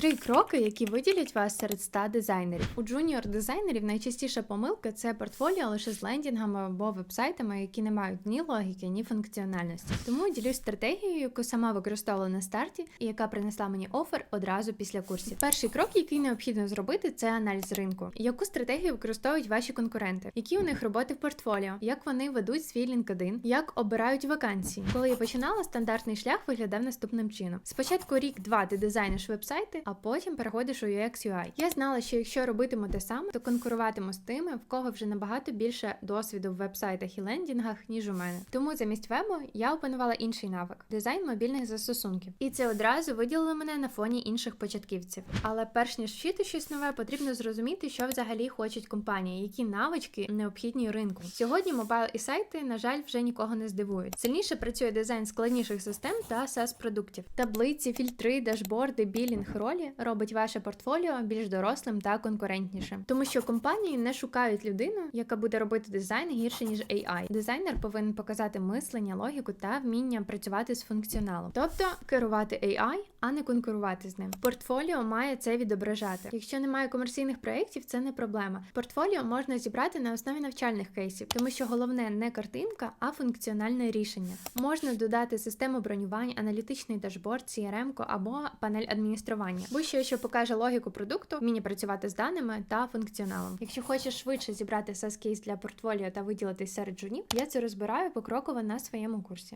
Три кроки, які виділять вас серед 100 дизайнерів. У джуніор дизайнерів найчастіша помилка це портфоліо лише з лендінгами або вебсайтами, які не мають ні логіки, ні функціональності. Тому ділюсь стратегією, яку сама використовувала на старті, і яка принесла мені офер одразу після курсів. Перший крок, який необхідно зробити, це аналіз ринку. Яку стратегію використовують ваші конкуренти? Які у них роботи в портфоліо? Як вони ведуть свій LinkedIn? Як обирають вакансії? Коли я починала, стандартний шлях виглядав наступним чином: спочатку рік-два ти дизайниш вебсайти, а потім переходиш у UX UI. Я знала, що якщо робитиму те саме, то конкуруватиму з тими, в кого вже набагато більше досвіду в вебсайтах і лендінгах, ніж у мене. Тому замість вебу я опанувала інший навик дизайн мобільних застосунків. І це одразу виділило мене на фоні інших початківців. Але перш ніж вчити щось нове, потрібно зрозуміти, що взагалі хочуть компанії, які навички необхідні ринку. Сьогодні мобайл і сайти, на жаль, вже нікого не здивують. Сильніше працює дизайн складніших систем та SaaS продуктів. Таблиці, фільтри, дашборди, білінг, ролі робить ваше портфоліо більш дорослим та конкурентнішим. Тому що компанії не шукають людину, яка буде робити дизайн гірше ніж AI. Дизайнер повинен показати мислення, логіку та вміння працювати з функціоналом, тобто керувати AI, а не конкурувати з ним. Портфоліо має це відображати. Якщо немає комерційних проєктів, це не проблема. Портфоліо можна зібрати на основі навчальних кейсів, тому що головне не картинка, а функціональне рішення. Можна додати систему бронювань, аналітичний дашборд, CRM або панель адміністрування, будь-що, що покаже логіку продукту, вміння працювати з даними та функціоналом. Якщо хочеш швидше зібрати SaaS кейс для портфоліо та виділитись серед джунів, я це розбираю покроково на своєму курсі.